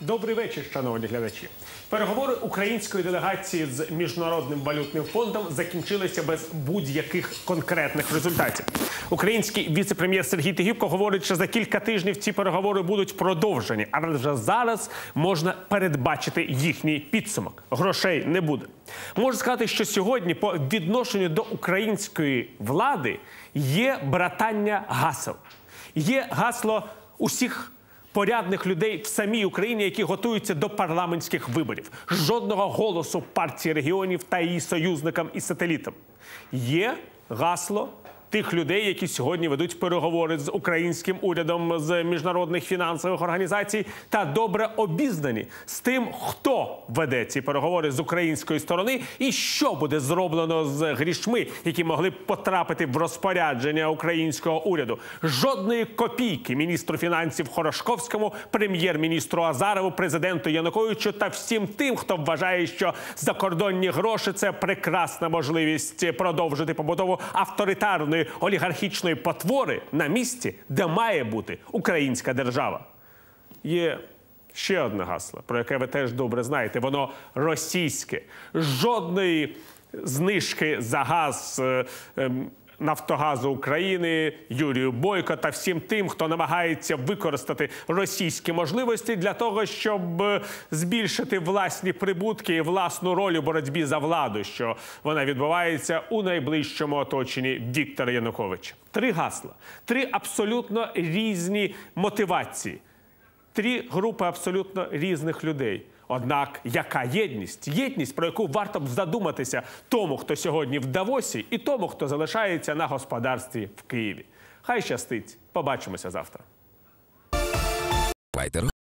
Добрий вечір, шановні глядачі. Переговори української делегації з міжнародним валютним фондом закінчилися без будь-яких конкретних результатів. Український віце-прем'єр Сергій Тигіпко говорить, що за кілька тижнів ці переговори будуть продовжені, але вже зараз можна передбачити їхній підсумок. Грошей не буде. Можу сказати, що сьогодні по відношенню до української влади є братання гасел. Є гасло усіх порядних людей в самій Україні, які готуються до парламентських виборів. Жодного голосу партії регіонів та її союзникам і сателітам. Є гасло тих людей, які сьогодні ведуть переговори з українським урядом з міжнародних фінансових організацій, та добре обізнані з тим, хто веде ці переговори з української сторони, і що буде зроблено з грішми, які могли б потрапити в розпорядження українського уряду. Жодної копійки міністру фінансів Хорошковському, прем'єр-міністру Азарову, президенту Януковичу та всім тим, хто вважає, що закордонні гроші це прекрасна можливість продовжити побудову авторитарної олігархічної потвори на місці, де має бути українська держава. Є ще одне гасло, про яке ви теж добре знаєте. Воно російське. Жодної знижки за газ. е, ем, Нафтогазу України, Юрію Бойко та всім тим, хто намагається використати російські можливості для того, щоб е, збільшити власні прибутки і власну роль у боротьбі за владу, що вона відбувається у найближчому оточенні Віктора Януковича. Три гасла, три абсолютно різні мотивації. Три групи абсолютно різних людей. Однак, яка єдність? Єдність, про яку варто б задуматися тому, хто сьогодні в Давосі, і тому, хто залишається на господарстві в Києві. Хай щастить. Побачимося завтра.